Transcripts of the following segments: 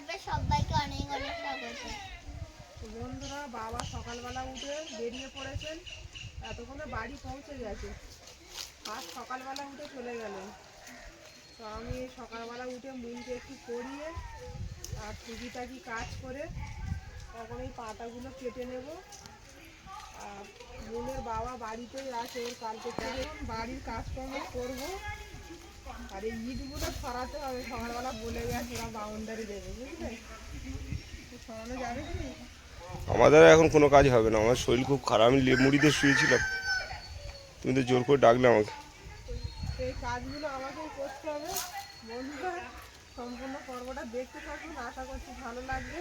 কাটবে সবাইকে অনেক অনেক স্বাগত। বন্ধুরা, বাবা সকালবেলা উঠে বেরিয়ে পড়েছেন। এতক্ষণে বাড়ি পৌঁছে গেছে। আজ সকালবেলা উঠে চলে গেলেন। তো আমি সকালবেলা উঠে মুনকে একটু পরিয়ে আর টুকিটাকি কাজ করে তখন এই পাতাগুলো কেটে নেব। আর মুনের বাবা বাড়িতেই আছে, ওর কালকে বাড়ির কাজকর্ম করব। আর এই ইটগুলো সরাতে হবে সকালবেলা বলে গেছে ওরা বাউন্ডারি দেবে বুঝলে? সরানো যাবে কি? আমাদের এখন কোনো কাজ হবে না আমার শরীর খুব খারাপ আমি মুড়িতে শুয়েছিলাম। তুমি তো জোর করে ডাকলে আমাকে। সেই কাজগুলো আমাকেই করতে হবে বন্ধুরা। সম্পূর্ণ পর্বটা দেখতে থাকুন আশা করছি ভালো লাগবে।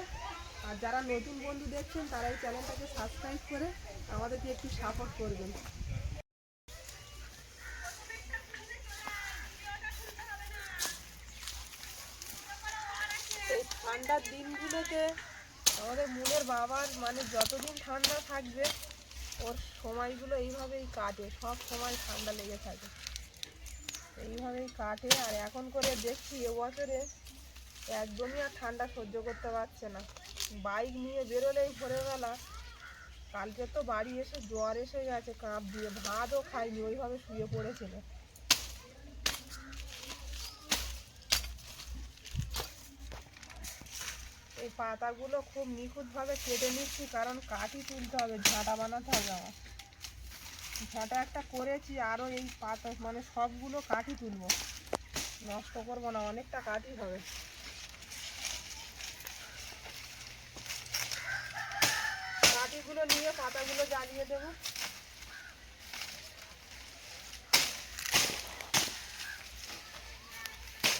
আর যারা নতুন বন্ধু দেখছেন তারা এই চ্যানেলটাকে সাবস্ক্রাইব করে আমাদেরকে একটু সাপোর্ট করবেন এই ঠান্ডার দিনগুলোতে আমাদের মনের বাবার মানে যতদিন ঠান্ডা থাকবে, ওর সময়গুলো এইভাবেই কাটে, সব সময় ঠান্ডা লেগে থাকে। এইভাবেই কাটে, আর এখন করে দেখছি এবছরে একদমই আর ঠান্ডা সহ্য করতে পারছে না। বাইক নিয়ে বেরোলেই ভোরবেলা, কালকে তো বাড়ি এসে জ্বর এসে গেছে, কাঁপ দিয়ে ভাতও খাইনি, ওইভাবে শুয়ে পড়েছিল। এই পাতাগুলো খুব নিখুঁতভাবে কেটে নিচ্ছি, কারণ কাঠি তুলতে হবে, ঝাঁটা বানাতে হবে আমার। ঝাঁটা একটা করেছি, আরও এই পাতা মানে সবগুলো কাঠি তুলবো। নষ্ট করব না, অনেকটা কাঠি হবে। কাঠিগুলো নিয়ে পাতাগুলো জ্বালিয়ে দেবো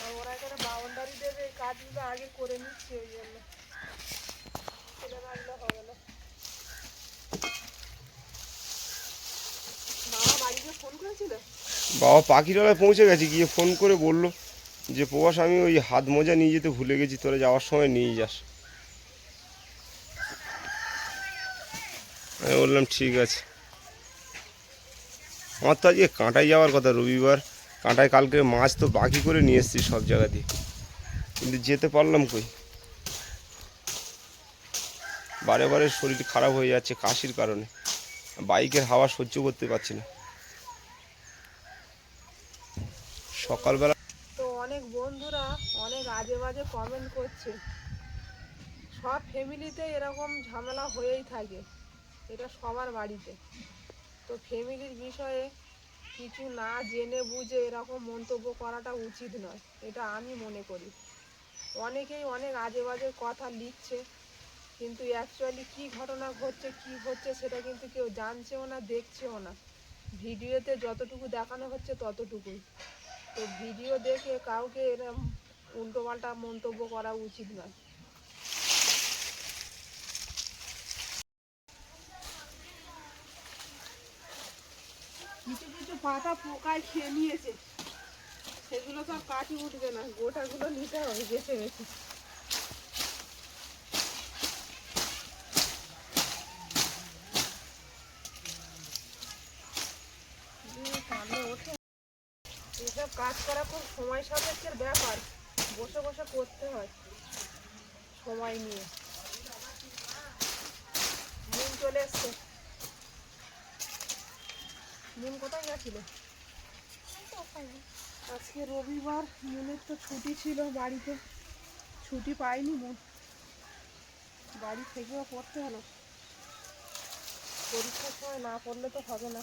আর ওরা এখানে বাউন্ডারি দেবে কাজগুলো আগে করে নিচ্ছি, ওই জন্য। হবে না। বাবা পাখিরালয় পৌঁছে গেছে, গিয়ে ফোন করে বলল যে প্রবাস আমি ওই হাত মোজা নিয়ে যেতে ভুলে গেছি, তোরা যাওয়ার সময় নিয়ে যাস। আমি বললাম, ঠিক আছে। আমার তো আজকে কাঁটায় যাওয়ার কথা, রবিবার। কাঁটায় কালকে মাছ তো বাকি করে নিয়ে এসেছি সব জায়গা দিয়ে। কিন্তু যেতে পারলাম কই? বারে বারে শরীর খারাপ হয়ে যাচ্ছে কাশির কারণে। বাইকের হাওয়া সহ্য করতে পারছি না। সকালবেলা তো অনেক বন্ধুরা অনেক আজে বাজে কমেন্ট করছে। সব ফ্যামিলিতে এরকম ঝামেলা হয়েই থাকে। এটা সবার বাড়িতে। তো ফ্যামিলির বিষয়ে কিছু না জেনে বুঝে এরকম মন্তব্য করাটা উচিত নয়। এটা আমি মনে করি। অনেকেই অনেক আজে বাজে কথা লিখছে, কিন্তু অ্যাকচুয়ালি কি ঘটনা ঘটছে, কি হচ্ছে সেটা কিন্তু কেউ জানছেও না, দেখছেও না। ভিডিওতে যতটুকু দেখানো হচ্ছে ততটুকুই। তো ভিডিও দেখে কাউকে এরম উল্টোপাল্টা মন্তব্য করা উচিত নয়। কিছু কিছু পাতা পোকায় খেয়ে নিয়েছে। সেগুলো সব কাটি উঠবে না, গোটাগুলো নিতে হবে বেছে বেছে এসব কাজ করা খুব সময় সাপেক্ষের ব্যাপার, বসে বসে করতে হয় সময় নিয়ে। মন চলে এসছে। মন কোথায় গেছিল? আজকে রবিবার, মনের তো ছুটি ছিল বাড়িতে। ছুটি পাইনি মন। বাড়ি থেকেও পড়তে হলো। পরীক্ষার সময় না পড়লে তো হবে না।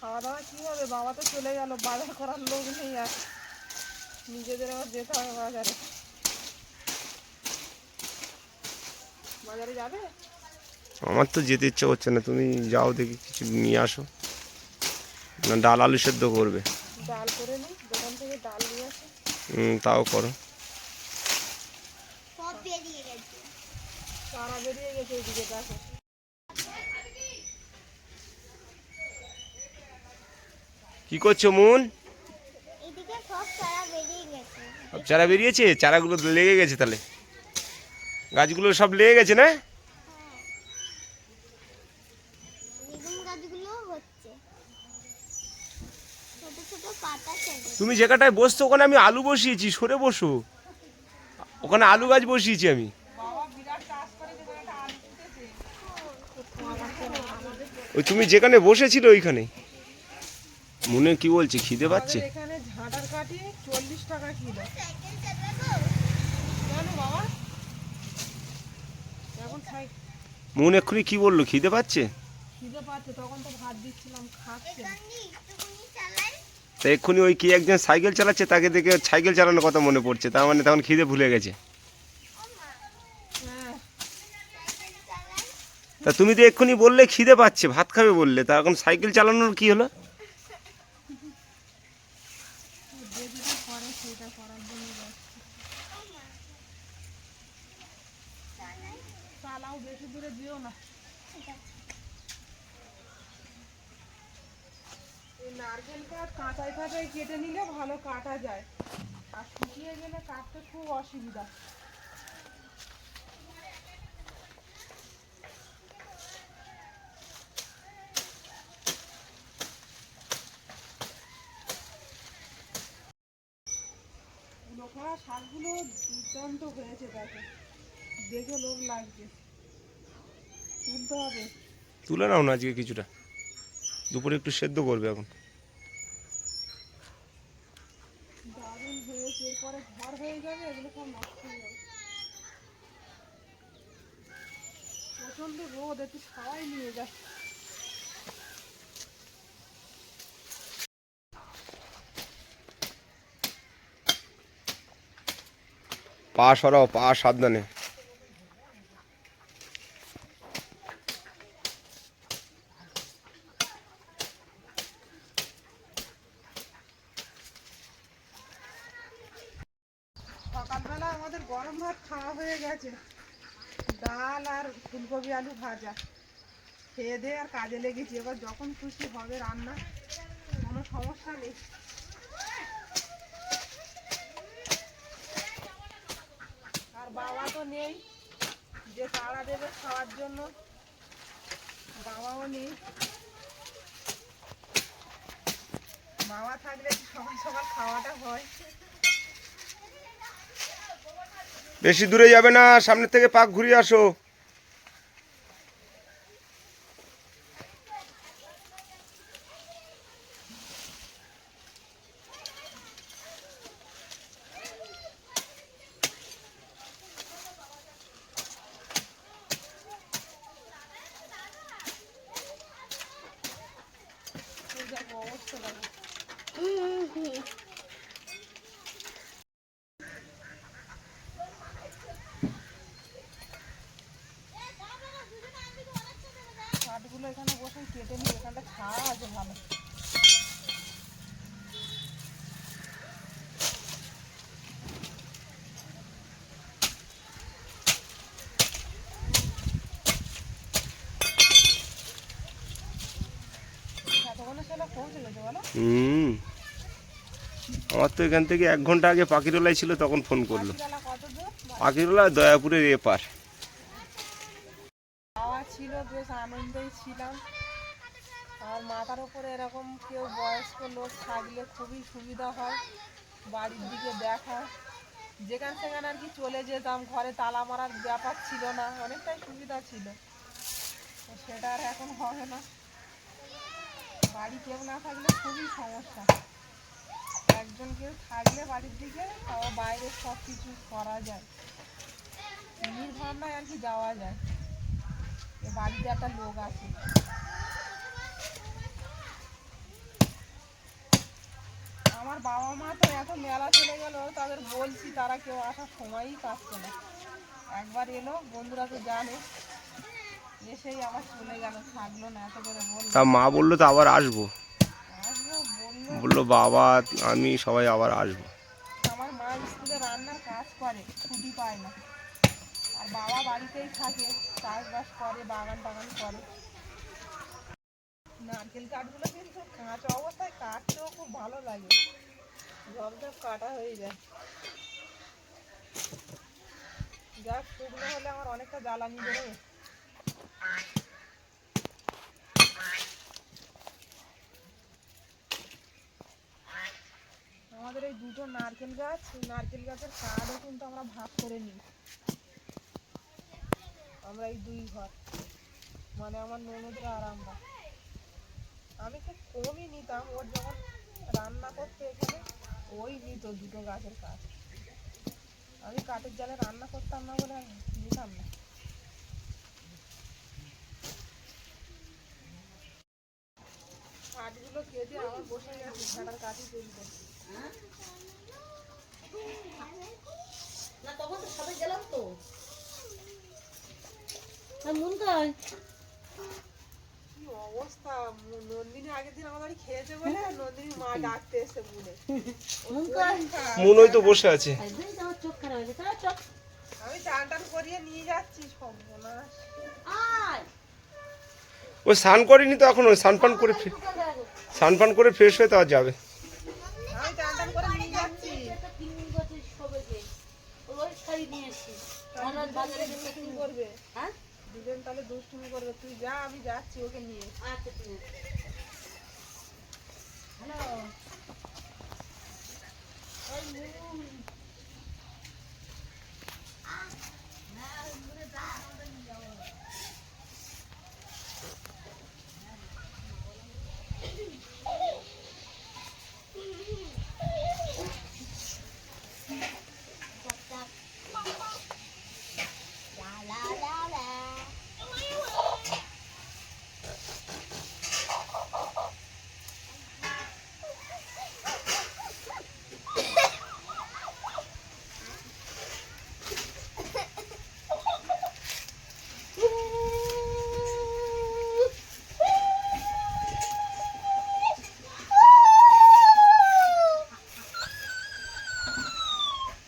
খাওয়া দাওয়া কী হবে? বাবা তো চলে গেল বাজার করার লোক নেই আর। নিজেদের আবার যেতে হবে বাজারে। বাজারে যাবে? আমার তো যেতে ইচ্ছা করছে না। তুমি যাও দেখি কিছু নিয়ে আসো। না ডাল আলু সেদ্ধ করবে। ডাল করে দোকান থেকে ডাল নিয়ে আসি। হুম, তাও করো। সব বেরিয়ে গেছে। চারা বেরিয়ে গেছে ওইদিকে দেখো। কি করছ মন? এদিকে সব চারা বেরিয়ে গেছে। সব চারা বেরিয়েছে? চারাগুলো লেগে গেছে তাহলে? গাছগুলো সব লেগে গেছে না হ্যাঁ বেগুন গাছগুলো হচ্ছে ছোট ছোট পাতা ছেড়ে তুমি যেখানটায় বসছো ওখানে আমি আলু বসিয়েছি সরে বসো। ওখানে আলু গাছ বসিয়েছি আমি। ওই তুমি যেখানে বসেছিল ওইখানে। মনে কি বলছে খিদে পাচ্ছে? আমাদের এখানে ঝাঁটার কাঠি চল্লিশ টাকা কিলো। সাইকেল চালাবো কেন বাবা? এখন খাই। মন এক্ষুনি কি বলল খিদে পাচ্ছে? খিদে পাচ্ছে তখন তো ভাত দিচ্ছিলাম খাচ্ছে। তা এক্ষুনি ওই কি একজন সাইকেল চালাচ্ছে, তাকে দেখে সাইকেল চালানোর কথা মনে পড়ছে, তার মানে তখন খিদে ভুলে গেছে। তা তুমি তো এক্ষুনি বললে খিদে পাচ্ছে, ভাত খাবে বললে, তা এখন সাইকেল চালানোর কি হলো? বেশি দূরে দিও না। কেটে নিলে ভালো কাটা যায়। আর গেলে কাটতে খুব অসুবিধা। শাকগুলো দুর্দান্ত হয়েছে, দেখে। দেখে লোক লাগছে। তুলতে হবে। তুলে নাও না আজকে কিছুটা। দুপুরে একটু সেদ্ধ করবে এখন দারুণ এরপরে ঘর হয়ে যাবে, এগুলো সব নষ্ট হয়ে যাবে। প্রচণ্ড রোদ, একটু সবাই নিয়ে যায় পা সরাও, পা সাবধানে সকালবেলা আমাদের গরম ভাত খাওয়া হয়ে গেছে ডাল আর ফুলকপি আলু ভাজা খেয়ে দিয়ে আর কাজে লেগেছি। এবার যখন খুশি হবে রান্না, কোনো সমস্যা নেই। আর বাবা তো নেই, যে তাড়া দেবে খাওয়ার জন্য, বাবাও নেই। বাবা থাকলে সকাল সকাল খাওয়াটা হয়। বেশি দূরে যাবে না সামনে থেকে পাক ঘুরিয়ে আসো এই দেখো অবস্থা দেখো কাঠগুলো এখানে বসে কেটে নিই এখানটা ছাড়া আছে ভালো এতক্ষণে সেটা পৌঁছে গেছে বলো হুম। আমার তো এখান থেকে এক ঘণ্টা আগে পাখিরোলায় ছিল তখন ফোন করল। পাখিরালা দয়াপুরের এপার। ছিল বেশ আনন্দেই ছিলাম। আর মাথার উপরে এরকম কেউ বয়স্ক লোক থাকলে খুবই সুবিধা হয় বাড়ির দিকে দেখা। যেখান সেখানে আর কি চলে যেতাম ঘরে তালা মারার ব্যাপার ছিল না অনেকটাই সুবিধা ছিল। সেটা আর এখন হবে না। বাড়ি কেউ না থাকলে খুবই সমস্যা। একজন কেউ থাকলে বাড়ির দিকে, তাও বাইরে সব কিছু করা যায়। নির্ভাবনায় আর কি যাওয়া যায়। এ বাড়িতে একটা লোক আছে। আমার বাবা মা তো এত মেলা চলে গেল, তাদের বলছি তারা কেউ আসার সময়ই পাচ্ছে না। একবার এলো, বন্ধুরা তো জানে। এসেই আবার চলে গেল থাকল না এত করে বলল। তা মা বলল তো আবার আসব। আসব বলল। বলল বাবা আমি সবাই আবার আসব। আমার মা স্কুলে রান্নার কাজ করে ছুটি পায় না। আর বাবা বাড়িতেই থাকে চাষবাস করে বাগান টাগান করে। নারকেল কাঠগুলো কিন্তু কাঁচা অবস্থায় কাটতেও খুব ভালো লাগে। কাটা হয়ে যায়। যাক শুকনো হলে আমার অনেকটা জ্বালানি বেরোবে দুটো নারকেল গাছ নারকেল গাছের কাঠও কিন্তু আমরা ভাগ করে নিই। আমরা এই দুই ঘর। মানে আমার ননদরা আর আমরা। আমি খুব কমই নিতাম, ওর যখন রান্না করতে এখানে, ওই নিত দুটো গাছের কাঠ আমি কাঠের জালে রান্না করতাম না বলে নিতাম না। কাঠগুলো কেটে আমার বসে গেছে ঝাড়ার কাঠই তুলতে না তখন তো সবাই গেলাম তো। মন কয়? কি অবস্থা? নন্দিনী আগের দিন আমার বাড়ি খেয়েছে বলে নন্দিনী মা ডাকতে এসে বলে। মন তো বসে আছে। একদিন তো আমার চোখ খারাপ হয়েছে। চোখ। আমি চান টান করিয়ে নিয়ে যাচ্ছি সর্বনাশ। ওই স্নান করিনি তো এখন ওই স্নান পান করে ফে- দোকান দেখো স্নান পান করে ফ্রেশ হয়ে তাও যাবে। আমি চান টান করে নিয়ে যাচ্ছি একটা তিন বছর সবেকে ওই শাড়ি নিয়ে এসছি আমরা বাজারে গেছে দুষ্টুমি করবে হ্যাঁ দুজন তাহলে দুষ্টুমি করবে তুই যা আমি যাচ্ছি ওকে নিয়ে আচ্ছা ঠিক আছে হ্যালো La la la.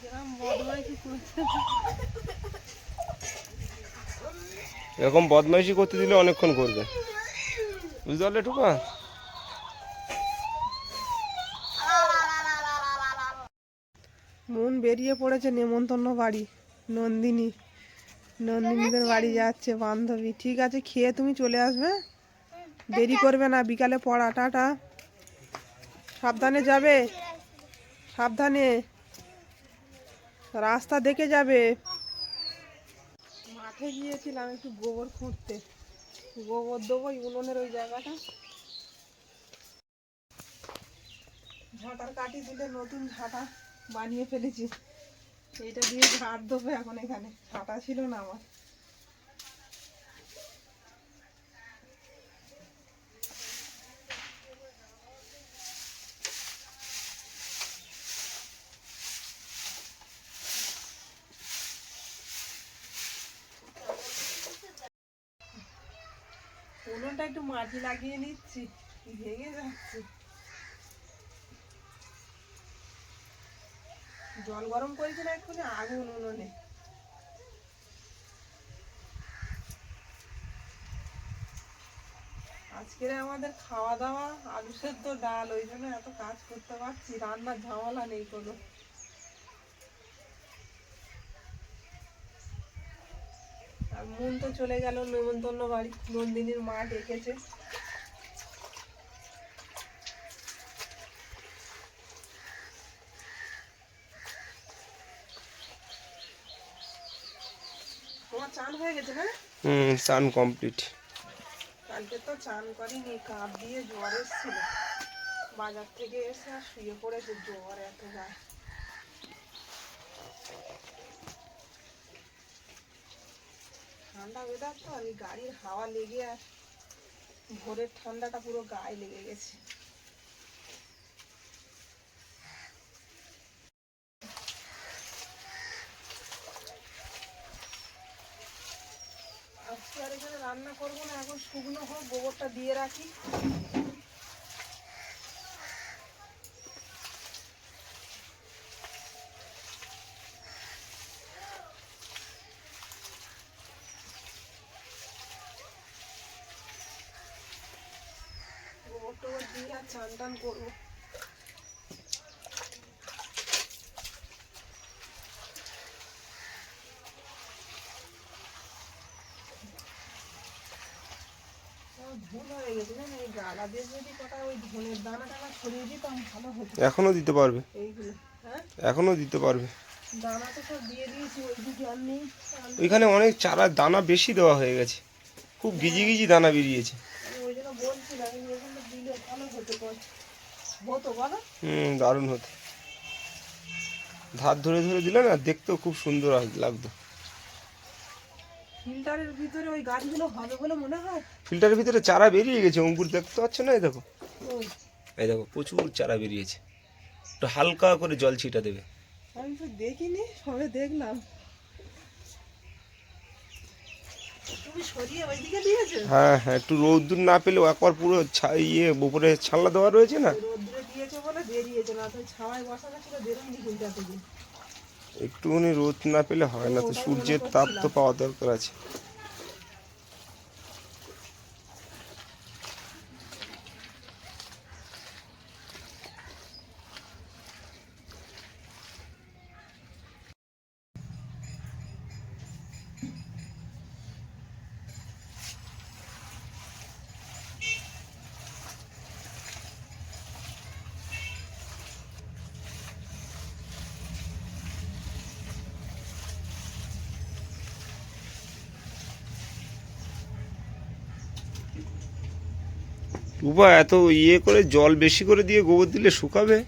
এরকম বদমাইশি করছে এরকম বদমাইশি করতে দিলে অনেকক্ষণ করবে। বুঝতে পারলে টুকা মন বেরিয়ে পড়েছে নেমন্তন্ন বাড়ি। নন্দিনী, নন্দিনীদের বাড়ি যাচ্ছে, বান্ধবী। ঠিক আছে, খেয়ে তুমি চলে আসবে। দেরি করবে না, বিকালে পড়া। টাটা। সাবধানে যাবে। সাবধানে। রাস্তা দেখে যাবে। মাঠে গিয়েছিলাম একটু গোবর খুঁড়তে। গোবর দেবো উনুনের ওই জায়গাটা। ঝাঁটার কাটি দিলে নতুন ঝাঁটা বানিয়ে ফেলেছি। এইটা দিয়ে ঝাঁট দেবো এখন এখানে। ঝাঁটা ছিল না আমার। উনুনটা একটু মাটি লাগিয়ে নিচ্ছি ভেঙে যাচ্ছে? জল গরম করেছি না এক্ষুনি? আগুন উনুনে। আজকের আমাদের খাওয়া দাওয়া, আলু সেদ্ধ, ডাল, ওই জন্য এত কাজ করতে পারছি। রান্নার ঝামেলা নেই কোনো। মন তো চলে গেল নেমন্তন্ন বাড়ি নন্দিনীর মা ডেকেছে। তোমার চান হয়ে গেছে না হুম স্নান কমপ্লিট। কালকে তো চান করিনি কাপ দিয়ে জ্বর এসেছিল। বাজার থেকে এসে আর শুয়ে পড়েছে জ্বর এত গায়ে ঠান্ডা ওয়েদার তো আমি গাড়ির হাওয়া লেগে আর ভোরের ঠান্ডাটা পুরো গায়ে লেগে গেছে। আজকে আর এখানে রান্না করব না, এখন শুকনো হোক গোবরটা দিয়ে রাখি গোবর টোবর দিয়ে আর চান টান করব আমার ভুল হয়ে গেছে জানো এই গা চালা দিয়ে যদি কটা ওই ধনের দানা টানা ছড়িয়ে হতো। এখনও দিতে পারবে। এইগুলো হ্যাঁ? এখনও দিতে পারবে। দানা তো সব দিয়ে দিয়েছি ওইদিকে আর নেই আর ওইখানে অনেক চারা দানা বেশি দেওয়া হয়ে গেছে। খুব গিজি গিজি দানা বেরিয়েছে আমি ওই জন্য বলছিলাম আমি এখানে দিলে ভালো হতো বল হতো বলো। হুম দারুণ হতো। ধার ধরে ধরে দিলে না দেখতেও খুব সুন্দর লাগতো। ফিল্টারের ভিতরে ওই গাছগুলো হবে বলে মনে হয়? ফিল্টারের ভিতরে চারা বেরিয়ে গেছে অঙ্কুর দেখতে পাচ্ছ না? এই দেখো। এই দেখো প্রচুর চারা বেরিয়েছে। একটু হালকা করে জল ছিটা দেবে। আমি তো দেখিনি সবে দেখলাম। হ্যাঁ হ্যাঁ একটু রৌদ্র না পেলেও একবার পুরো ইয়ে উপরে ছানলা দেওয়া রয়েছে না? রোদ্রে বলে বেরিয়েছে না তো ছাওয়ায় বসানো ছিল বেরোয়নি ফিল্টার থেকে। একটুখানি রোদ না পেলে হয় না তো সূর্যের তাপ তো পাওয়া দরকার আছে। রূপা এত ইয়ে করে জল বেশি করে দিয়ে গোবর দিলে শুকাবে?